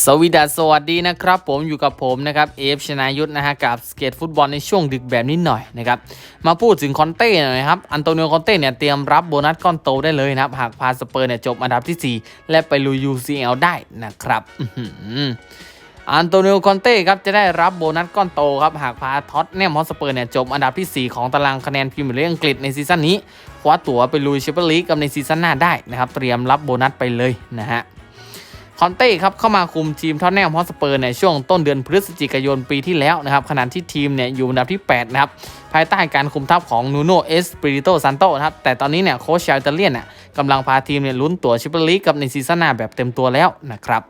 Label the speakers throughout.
Speaker 1: สวีดัสสวัสดีนะครับ ผมอยู่กับผมนะครับเอฟชนายุทธนะฮะกับสเกตฟุตบอลในช่วงดึกแบบนี้หน่อยนะครับมาพูดถึงคอนเต้หน่อยครับอันโตนิโอคอนเต้เนี่ยเตรียมรับโบนัสก้อนโตได้เลยนะครับหากพาสเปอร์เนี่ยจบอันดับที่ 4 และไปลุย UCL ได้นะครับอันโตนิโอคอนเต้ครับจะได้รับโบนัสก้อนโตครับหากพาท็อตแนมฮอสเปอร์เนี่ยจบอันดับที่ 4 ของตารางคะแนนพรีเมียร์ลีกอังกฤษในซีซั่นนี้คว้าตั๋วไปลุยแชมเปี้ยนลีกกับในซีซั่นหน้าได้นะครับเตรียมรับโบนัสไปเลยนะฮะ คอนเต้ครับเข้ามาคุมทีมท็อตแนมฮอสเปอร์ในช่วงต้นเดือนพฤศจิกายนปีที่แล้วนะครับขณะที่ทีมเนี่ยอยู่อันดับที่ 8 นะครับ ภายใต้การคุมทัพของนูโนเอสปริโตซันโตนะครับ แต่ตอนนี้เนี่ยโค้ชชาวอิตาเลียนเนี่ยกำลังพาทีมเนี่ยลุ้นตั๋วแชมเปี้ยนลีกกับในซีซั่นหน้าแบบเต็มตัวแล้วนะครับ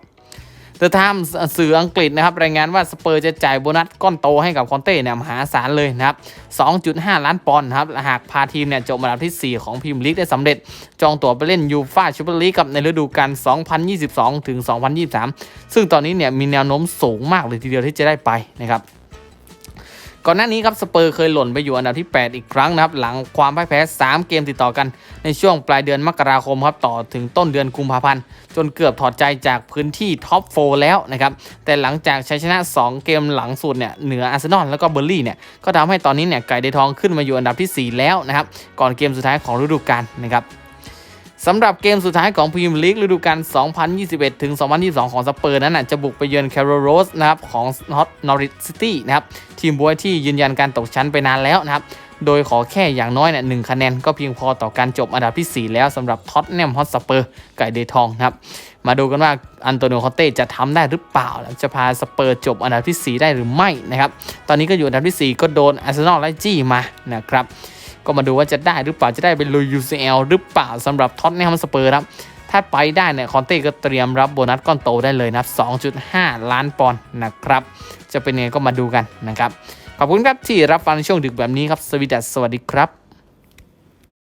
Speaker 1: เดอะไทม์สื่ออังกฤษนะครับรายงานว่าสเปอร์จะจ่ายโบนัสก้อนโตให้กับคอนเต้เนี่ยมหาศาลเลยนะครับ 2.5 ล้านปอนด์ครับหากพาทีมเนี่ยจบอันดับที่ 4 ของพรีเมียร์ลีกได้สำเร็จ จองตั๋วไปเล่นยูฟ่าแชมเปี้ยนลีกกับในฤดูกาล 2022 ถึง 2023 ซึ่งตอนนี้เนี่ยมีแนวโน้มสูงมากเลยทีเดียวที่จะได้ไปนะครับ ก่อนหน้านี้ครับสเปอร์เคยหล่นไปอยู่อันดับที่ 8 อีกครั้งนะครับหลังความพ่ายแพ้ 3 เกมติดต่อกัน ในช่วงปลายเดือนมกราคมครับต่อถึงต้นเดือนกุมภาพันธ์ จนเกือบถอดใจจากพื้นที่ท็อป4แล้วนะครับแต่หลังจากชัยชนะ 2 เกมหลังสุดเนี่ยเหนืออาร์เซนอลแล้วก็เบอร์ลี่เนี่ยก็ทำให้ตอนนี้เนี่ยไก่เดทองขึ้นมาอยู่อันดับที่ 4 แล้วนะครับก่อนเกมสุดท้ายของฤดูกาลนะครับ สำหรับเกมสุดท้ายของพรีเมียร์ลีกฤดูกาล 2021 ถึง 2022 ของสเปอร์นั้นนะจะบุกไปเยือนแคโรโรสนะครับของนอตนอริซิตี้นะครับทีมบวยที่ยืนยันการตกชั้นไปนานแล้วนะครับโดยขอแค่อย่างน้อยเนี่ยหนึ่งคะแนนก็เพียงพอต่อการจบอันดับที่ 4 แล้วสำหรับท็อตแนมฮอตสเปอร์ไก่เดทองนะครับมาดูกันว่าอันโตนิโอคอเต้จะทำได้หรือเปล่า จะพาสเปอร์จบอันดับที่ 4 ได้หรือไม่นะครับตอนนี้ก็อยู่อันดับที่ 4 ก็โดนอาร์เซนอลไล่จี้มานะครับ ก็มาดูว่าจะได้หรือเปล่าจะได้เป็นลุย UCL หรือเปล่าสำหรับท็อตแนมสเปอร์ครับ ถ้าไปได้เนี่ยคอนเต้ก็เตรียมรับโบนัสก้อนโตได้เลยนะครับ 2.5 ล้านปอนด์นะครับ จะเป็นยังไงก็มาดูกันนะครับ ขอบคุณครับที่รับฟังในช่วงดึกแบบนี้ครับสวีดัสสวัสดีครับ